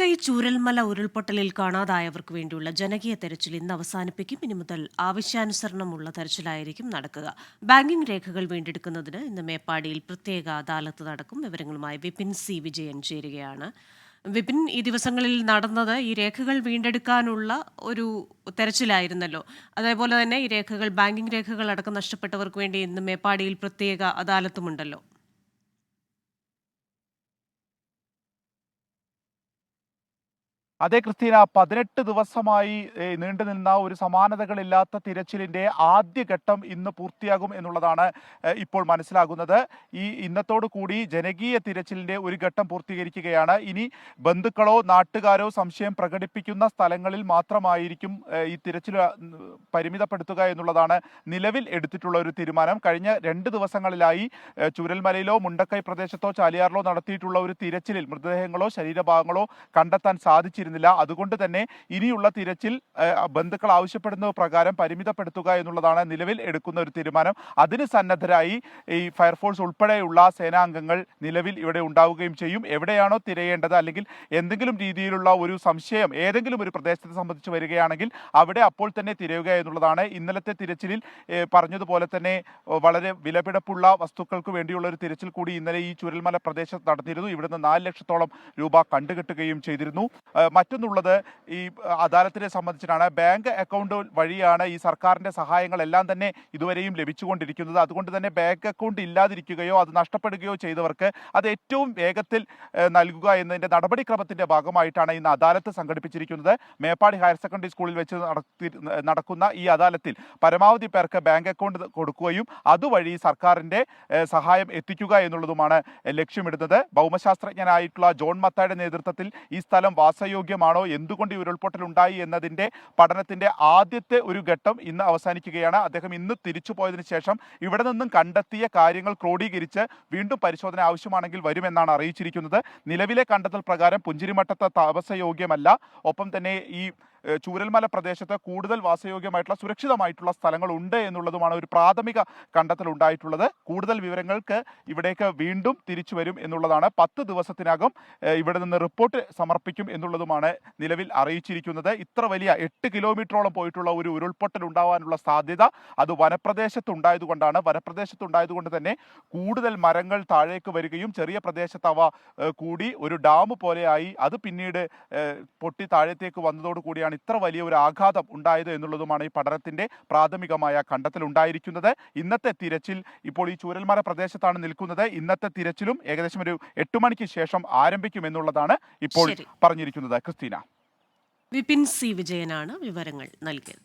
മുണ്ടക്കൈ ചൂരൽമല ഉരുൾപൊട്ടലിൽ കാണാതായവർക്ക് വേണ്ടിയുള്ള ജനകീയ തെരച്ചിൽ ഇന്ന് അവസാനിപ്പിക്കും. ഇനി മുതൽ ആവശ്യാനുസരണമുള്ള തെരച്ചിലായിരിക്കും നടക്കുക. ബാങ്കിംഗ് രേഖകൾ വീണ്ടെടുക്കുന്നതിന് ഇന്ന് മേപ്പാടിയിൽ പ്രത്യേക അദാലത്ത് നടക്കും. വിവരങ്ങളുമായി വിപിൻ സി വിജയൻ ചേരുകയാണ്. വിപിൻ ഈ ദിവസങ്ങളിൽ നടന്നത് ഈ രേഖകൾ വീണ്ടെടുക്കാനുള്ള ഒരു തെരച്ചിലായിരുന്നല്ലോ. അതേപോലെ തന്നെ ഈ രേഖകൾ ബാങ്കിംഗ് രേഖകൾ അടക്കം നഷ്ടപ്പെട്ടവർക്ക് വേണ്ടി ഇന്ന് മേപ്പാടിയിൽ പ്രത്യേക അദാലത്തുമുണ്ടല്ലോ. അതെ ക്രിസ്റ്റീന പതിനെട്ട് ദിവസമായി നീണ്ടു നിന്ന ഒരു സമാനതകളില്ലാത്ത തിരച്ചിലിന്റെ ആദ്യഘട്ടം ഇന്ന് പൂർത്തിയാകും എന്നുള്ളതാണ് ഇപ്പോൾ മനസ്സിലാകുന്നത്. ഈ ഇന്നത്തോടു കൂടി ജനകീയ തിരച്ചിലിന്റെ ഒരു ഘട്ടം പൂർത്തീകരിക്കുകയാണ്. ഇനി ബന്ധുക്കളോ നാട്ടുകാരോ സംശയം പ്രകടിപ്പിക്കുന്ന സ്ഥലങ്ങളിൽ മാത്രമായിരിക്കും ഈ തിരച്ചിൽ പരിമിതപ്പെടുത്തുക എന്നുള്ളതാണ് നിലവിൽ എടുത്തിട്ടുള്ള ഒരു തീരുമാനം. കഴിഞ്ഞ രണ്ട് ദിവസങ്ങളിലായി ചുരൽമലയിലോ മുണ്ടക്കൈ പ്രദേശത്തോ ചാലിയാറിലോ നടത്തിയിട്ടുള്ള ഒരു തിരച്ചിലിൽ മൃതദേഹങ്ങളോ ശരീരഭാഗങ്ങളോ കണ്ടെത്താൻ സാധിച്ചിരുന്നില്ല അതുകൊണ്ട് തന്നെ ഇനിയുള്ള തിരച്ചിൽ ബന്ധുക്കൾ ആവശ്യപ്പെടുന്ന പ്രകാരം പരിമിതപ്പെടുത്തുക എന്നുള്ളതാണ് നിലവിൽ എടുക്കുന്ന ഒരു തീരുമാനം. അതിന് സന്നദ്ധരായി ഈ ഫയർഫോഴ്സ് ഉൾപ്പെടെയുള്ള സേനാംഗങ്ങൾ നിലവിൽ ഇവിടെ ഉണ്ടാവുകയും ചെയ്യും. എവിടെയാണോ തിരയേണ്ടത് അല്ലെങ്കിൽ എന്തെങ്കിലും രീതിയിലുള്ള ഒരു സംശയം ഏതെങ്കിലും ഒരു പ്രദേശത്തെ സംബന്ധിച്ച് വരികയാണെങ്കിൽ അവിടെ അപ്പോൾ തന്നെ തിരയുക എന്നുള്ളതാണ് ഇന്നലത്തെ തിരച്ചിലിൽ പറഞ്ഞതുപോലെ തന്നെ വളരെ വിലപിടിപ്പുള്ള വസ്തുക്കൾക്ക് വേണ്ടിയുള്ള ഒരു തിരച്ചിൽ കൂടി ഇന്നലെ ഈ ചുരൽമല പ്രദേശത്ത് നടത്തിയിരുന്നു ഇവിടുന്ന് നാല് ലക്ഷത്തോളം രൂപ കണ്ടുകെട്ടുകയും ചെയ്തിരുന്നു. മറ്റൊന്നുള്ളത് ഈ അദാലത്തിനെ സംബന്ധിച്ചിട്ടാണ്. ബാങ്ക് അക്കൗണ്ട് വഴിയാണ് ഈ സർക്കാരിന്റെ സഹായങ്ങളെല്ലാം തന്നെ ഇതുവരെയും ലഭിച്ചുകൊണ്ടിരിക്കുന്നത്. അതുകൊണ്ട് തന്നെ ബാങ്ക് അക്കൗണ്ട് ഇല്ലാതിരിക്കുകയോ അത് നഷ്ടപ്പെടുകയോ ചെയ്തവർക്ക് അത് ഏറ്റവും വേഗത്തിൽ നൽകുക എന്നതിന്റെ നടപടിക്രമത്തിന്റെ ഭാഗമായിട്ടാണ് ഇന്ന് അദാലത്ത് സംഘടിപ്പിച്ചിരിക്കുന്നത്. മേപ്പാടി ഹയർ സെക്കൻഡറി സ്കൂളിൽ വെച്ച് നടത്തി നടക്കുന്ന ഈ അദാലത്തിൽ പരമാവധി പേർക്ക് ബാങ്ക് അക്കൗണ്ട് കൊടുക്കുകയും അതുവഴി സർക്കാരിന്റെ സഹായം എത്തിക്കുക എന്നുള്ളതുമാണ് ലക്ഷ്യമിടുന്നത്. ഭൗമശാസ്ത്രജ്ഞനായിട്ടുള്ള ജോൺ മത്തായുടെ നേതൃത്വത്തിൽ ഈ സ്ഥലം വാസയോഗ്യമാണോ എന്തുകൊണ്ട് ഈ ഉരുൾപൊട്ടൽ ഉണ്ടായി എന്നതിന്റെ പഠനത്തിന്റെ ആദ്യത്തെ ഒരു ഘട്ടം ഇന്ന് അവസാനിക്കുകയാണ്. അദ്ദേഹം ഇന്ന് തിരിച്ചു പോയതിനു ശേഷം ഇവിടെ നിന്നും കണ്ടെത്തിയ കാര്യങ്ങൾ ക്രോഡീകരിച്ച് വീണ്ടും പരിശോധന ആവശ്യമാണെങ്കിൽ വരുമെന്നാണ് അറിയിച്ചിരിക്കുന്നത്. നിലവിലെ കണ്ടെത്തൽ പ്രകാരം പുഞ്ചിരിമട്ടത്തെ താമസയോഗ്യമല്ല. ഒപ്പം തന്നെ ഈ ചൂരൽമല പ്രദേശത്ത് കൂടുതൽ വാസയോഗ്യമായിട്ടുള്ള സുരക്ഷിതമായിട്ടുള്ള സ്ഥലങ്ങൾ ഉണ്ട് എന്നുള്ളതുമാണ് ഒരു പ്രാഥമിക കണ്ടെത്തൽ ഉണ്ടായിട്ടുള്ളത്. കൂടുതൽ വിവരങ്ങൾക്ക് ഇവിടേക്ക് വീണ്ടും തിരിച്ചു വരും എന്നുള്ളതാണ്. പത്ത് ദിവസത്തിനകം ഇവിടെ നിന്ന് റിപ്പോർട്ട് സമർപ്പിക്കും എന്നുള്ളതുമാണ് നിലവിൽ അറിയിച്ചിരിക്കുന്നത്. ഇത്ര വലിയ എട്ട് കിലോമീറ്ററോളം പോയിട്ടുള്ള ഒരു ഉരുൾപൊട്ടൽ ഉണ്ടാവാനുള്ള സാധ്യത അത് വനപ്രദേശത്തുണ്ടായതുകൊണ്ടാണ്. വനപ്രദേശത്തുണ്ടായതുകൊണ്ട് തന്നെ കൂടുതൽ മരങ്ങൾ താഴേക്ക് വരികയും ചെറിയ പ്രദേശത്ത് അവ കൂടി ഒരു ഡാം പോലെയായി അത് പിന്നീട് പൊട്ടി താഴത്തേക്ക് വന്നതോടു കൂടിയാണ് ഇത്ര വലിയ ഒരു ആഘാതം ഉണ്ടായത് എന്നുള്ളതുമാണ് ഈ പഠനത്തിന്റെ പ്രാഥമികമായ കണ്ടെത്തൽ ഉണ്ടായിരിക്കുന്നത്. ഇന്നത്തെ തിരച്ചിൽ ഇപ്പോൾ ഈ ചൂരൽമല പ്രദേശത്താണ് നിൽക്കുന്നത്. ഇന്നത്തെ തിരച്ചിലും ഏകദേശം ഒരു എട്ട് മണിക്ക് ശേഷം ആരംഭിക്കും എന്നുള്ളതാണ് ഇപ്പോൾ പറഞ്ഞിരിക്കുന്നത്. ക്രിസ്റ്റീന. വിപിൻ സി വിജയനാണ് വിവരങ്ങൾ നൽകിയത്.